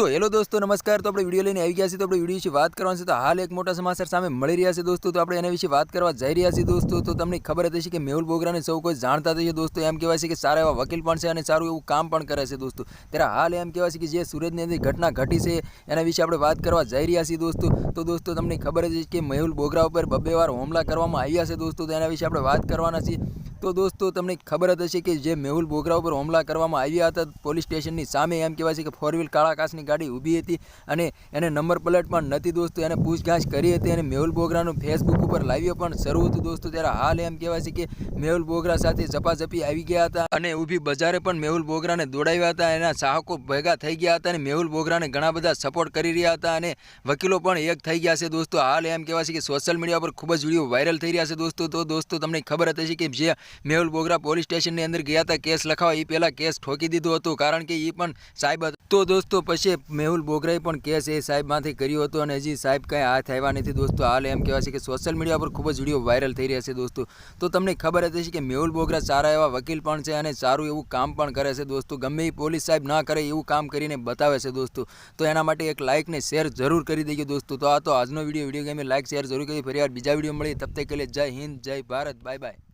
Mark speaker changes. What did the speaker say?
Speaker 1: તો હેલો દોસ્તો, નમસ્કાર. તો આપણે વીડિયો લઈને આવી ગયા છીએ. તો આપણે વીડિયો વિશે વાત કરવાની છે. તો હાલ એક મોટા સમાચાર સામે મળી રહ્યા છે દોસ્તો. તો આપણે એના વિશે વાત કરવા જઈ રહ્યા છીએ દોસ્તો. તો તમને ખબર હતી છે કે મેહુલ બોગરાને સૌ કોઈ જાણતા થઈ હશે દોસ્તો. એમ કહેવાય છે કે સારા એવા વકીલ પણ છે અને સારું એવું કામ પણ કરે છે દોસ્તો. ત્યારે હાલ એમ કહેવાય છે કે જે સુરતની અંદર ઘટના ઘટી છે એના વિશે આપણે વાત કરવા જઈ રહ્યા છીએ દોસ્તો. તો દોસ્તો, તમને ખબર હતી કે મેહુલ બોગરા ઉપર બબ્બે વાર હુમલા કરવામાં આવ્યા છે દોસ્તો. તો એના વિશે આપણે વાત કરવાના છીએ. તો દોસ્તો, તમને ખબર જ હશે કે જે મેહુલ બોગરા ઉપર હુમલા કરવામાં આવ્યા હતા, પોલીસ સ્ટેશનની સામે એમ કહેવાય છે કે ફોર વ્હીલ કાળા ગાડી ઊભી હતી અને એને નંબર પ્લેટ પણ નથી દોસ્તો, એને પૂછગાછ કરી હતી અને મેહુલ બોગરાનું ફેસબુક ઉપર લાવ્યો પણ શરૂ હતું દોસ્તો, ત્યારે હાલ એમ કહેવાય છે કે મેહુલ બોગરા સાથે ઝપાઝપી આવી ગયા હતા અને ઊભી બજારે પણ મેહુલ બોગરાને દોડાવ્યા હતા, એના ચાહકો ભેગા થઈ ગયા હતા અને મેહુલ બોગરાને ઘણા બધા સપોર્ટ કરી રહ્યા હતા અને વકીલો પણ એક થઈ ગયા છે દોસ્તો, હાલ એમ કહેવાય છે કે સોશિયલ મીડિયા પર ખૂબ જ વીડિયો વાયરલ થઈ રહ્યા છે દોસ્તો, તો દોસ્તો, તમને ખબર હતી કે જે મેહુલ બોગરા પોલીસ સ્ટેશનની અંદર ગયા હતા. કેસ લખાવા એ પહેલાં કેસ ઠોકી દીધું હતું. કારણ કે એ પણ સાહેબ તો દોસ્તો, પછી મેહુલ બોગરાએ પણ કેસ એ સાહેબમાંથી કર્યો હતો અને હજી સાહેબ કાંઈ હાથ આવ્યા નથી દોસ્તો. હાલ એમ કહેવાય છે કે સોશિયલ મીડિયા પર ખૂબ જ વીડિયો વાયરલ થઈ રહ્યા છે દોસ્તો. તો તમને ખબર હતી કે મેહુલ બોગરા સારા એવા વકીલ પણ છે અને સારું એવું કામ પણ કરે છે દોસ્તો. ગમે એ પોલીસ સાહેબ ના કરે, એવું કામ કરીને બતાવે છે દોસ્તો. તો એના માટે એક લાઇક ને શેર જરૂર કરી દેજો દોસ્તો. તો આ તો આજનો વીડિયો વીડિયો ગમે લાઇક શેર જરૂર કરી, ફરી વાર બીજા વીડિયો મળી તબ તક કે જય હિન્દ, જય ભારત બાય બાય